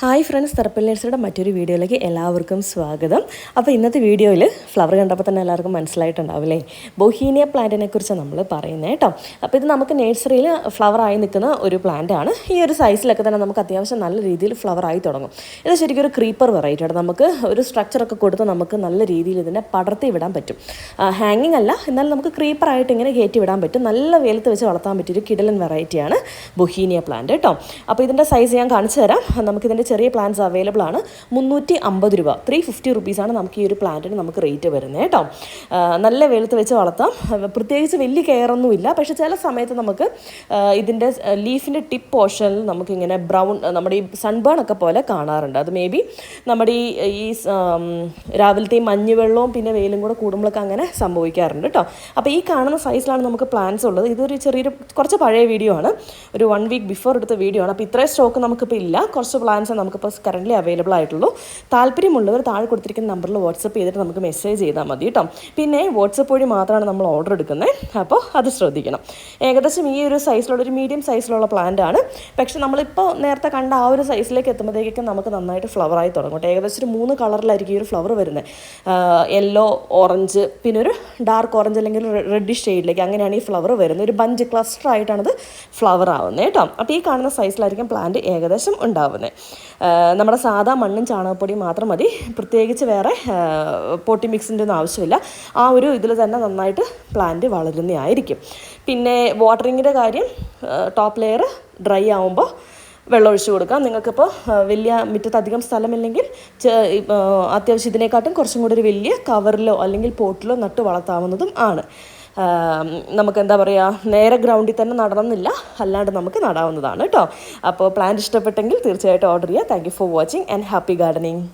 Hi friends തെറപ്പൽ നേഴ്സറുടെ മറ്റൊരു വീഡിയോയിലേക്ക് എല്ലാവർക്കും സ്വാഗതം. അപ്പോൾ ഇന്നത്തെ വീഡിയോയിൽ ഫ്ലവർ കണ്ടപ്പോൾ തന്നെ എല്ലാവർക്കും മനസ്സിലായിട്ടുണ്ടാവില്ലേ? ബൊഹീനിയ പ്ലാന്റിനെ കുറിച്ച് നമ്മൾ പറയുന്നത് കേട്ടോ. അപ്പോൾ ഇത് നമുക്ക് നേഴ്സറിയിൽ ഫ്ലവർ ആയി നിൽക്കുന്ന ഒരു പ്ലാന്റാണ് ഈ ഒരു സൈസിലൊക്കെ തന്നെ നമുക്ക് അത്യാവശ്യം നല്ല രീതിയിൽ ഫ്ലവർ ആയി തുടങ്ങും. ഇത് ശരിക്കും ഒരു ക്രീപ്പർ വെറൈറ്റി ആണ്. നമുക്ക് ഒരു സ്ട്രക്ചറൊക്കെ കൊടുത്ത് നമുക്ക് നല്ല രീതിയിൽ ഇതിനെ പടർത്തി വിടാൻ പറ്റും. ഹാങ്ങിങ് അല്ല എന്നാലും നമുക്ക് ക്രീപ്പർ ആയിട്ട് ഇങ്ങനെ കയറ്റി വിടാൻ പറ്റും. നല്ല വെയിലത്ത് വെച്ച് വളർത്താൻ പറ്റിയൊരു കിടലൻ വെറൈറ്റിയാണ് ബൊഹീനിയ പ്ലാന്റ് കേട്ടോ. അപ്പോൾ ഇതിന്റെ സൈസ് ഞാൻ കാണിച്ചു തരാം. നമുക്കിതിന്റെ ചെറിയ പ്ലാന്റ്സ് അവൈലബിൾ ആണ്. മുന്നൂറ്റി അമ്പത് രൂപ ത്രീ ഫിഫ്റ്റി റുപ്പീസാണ് നമുക്ക് ഈ ഒരു പ്ലാന്റിന് നമുക്ക് റേറ്റ് വരുന്നത് കേട്ടോ. നല്ല വെളുത്ത് വെച്ച് വളർത്താം. പ്രത്യേകിച്ച് വലിയ കെയർ ഒന്നും ഇല്ല. പക്ഷേ ചില സമയത്ത് നമുക്ക് ഇതിന്റെ ലീഫിന്റെ ടിപ്പ് പോർഷനിൽ നമുക്കിങ്ങനെ ബ്രൗൺ നമ്മുടെ ഈ സൺബേൺ ഒക്കെ പോലെ കാണാറുണ്ട്. അത് മേ ബി നമ്മുടെ ഈ ഈ രാവിലത്തെ മഞ്ഞ് വെള്ളവും പിന്നെ വെയിലും കൂടെ കൂടുമ്പോഴൊക്കെ അങ്ങനെ സംഭവിക്കാറുണ്ട് കേട്ടോ. അപ്പോൾ ഈ കാണുന്ന സൈസിലാണ് നമുക്ക് പ്ലാൻസ് ഉള്ളത്. ഇതൊരു ചെറിയൊരു കുറച്ച് പഴയ വീഡിയോ ആണ്. ഒരു വൺ വീക്ക് ബിഫോർ എടുത്ത വീഡിയോ ആണ്. അപ്പോൾ ഇത്രയും സ്റ്റോക്ക് നമുക്കിപ്പോൾ ഇല്ല. കുറച്ച് പ്ലാൻസ് നമുക്കിപ്പോൾ കറന്റ്ലി അവൈലബിൾ ആയിട്ടുള്ളൂ. താല്പര്യമുള്ളവർ താഴെ കൊടുത്തിരിക്കുന്ന നമ്പറിൽ വാട്സപ്പ് ചെയ്തിട്ട് നമുക്ക് മെസ്സേജ് ചെയ്താൽ മതി കേട്ടോ പിന്നെ വാട്സപ്പ് വഴി മാത്രമാണ് നമ്മൾ ഓർഡർ എടുക്കുന്നത് അപ്പോൾ അത് ശ്രദ്ധിക്കണം. ഏകദേശം ഈ ഒരു സൈസിലുള്ള ഒരു മീഡിയം സൈസിലുള്ള പ്ലാന്റ് ആണ്. പക്ഷെ നമ്മളിപ്പോൾ നേരത്തെ കണ്ട ആ ഒരു സൈസിലേക്ക് എത്തുമ്പോഴത്തേക്കും നമുക്ക് നന്നായിട്ട് ഫ്ലവർ ആയി തുടങ്ങും ഏകദേശം ഒരു മൂന്ന് കളറിലായിരിക്കും ഈ ഒരു ഫ്ലവർ വരുന്നത് യെല്ലോ ഓറഞ്ച് പിന്നെ ഒരു ഡാർക്ക് ഓറഞ്ച് അല്ലെങ്കിൽ റെഡ് ഷെയ്ഡിലേക്ക് അങ്ങനെയാണ് ഈ ഫ്ലവർ വരുന്നത്. ഒരു ബഞ്ച് ക്ലസ്റ്റർ ആയിട്ടാണ് ഇത് ഫ്ലവർ ആവുന്നത് കേട്ടോ അപ്പോൾ ഈ കാണുന്ന സൈസിലായിരിക്കും പ്ലാന്റ് ഏകദേശം ഉണ്ടാവുന്നത് നമ്മുടെ സാധാ മണ്ണും ചാണകപ്പൊടിയും മാത്രം മതി. പ്രത്യേകിച്ച് വേറെ പോട്ടി മിക്സിന്റെ ഒന്നും ആവശ്യമില്ല. ആ ഒരു ഇതിൽ തന്നെ നന്നായിട്ട് പ്ലാന്റ് വളരുന്നതായിരിക്കും. പിന്നെ വാട്ടറിങ്ങിന്റെ കാര്യം ടോപ്പ് ലെയർ ഡ്രൈ ആവുമ്പോൾ വെള്ളം ഒഴിച്ചു കൊടുക്കാം. നിങ്ങൾക്കിപ്പോൾ വലിയ മുറ്റത്തധികം സ്ഥലമില്ലെങ്കിൽ അത്യാവശ്യം ഇതിനെക്കാട്ടും കുറച്ചും കൂടി ഒരു വലിയ കവറിലോ അല്ലെങ്കിൽ പോട്ടിലോ നട്ട് വളർത്താവുന്നതും ആണ്. നമുക്ക് എന്താ പറയുക നേരെ ഗ്രൗണ്ടിൽ തന്നെ നടണമെന്നില്ല. അല്ലാണ്ട് നമുക്ക് നടാവുന്നതാണ് കേട്ടോ അപ്പോൾ പ്ലാന്റ് ഇഷ്ടപ്പെട്ടെങ്കിൽ തീർച്ചയായിട്ടും ഓർഡർ ചെയ്യുക thank for watching and happy gardening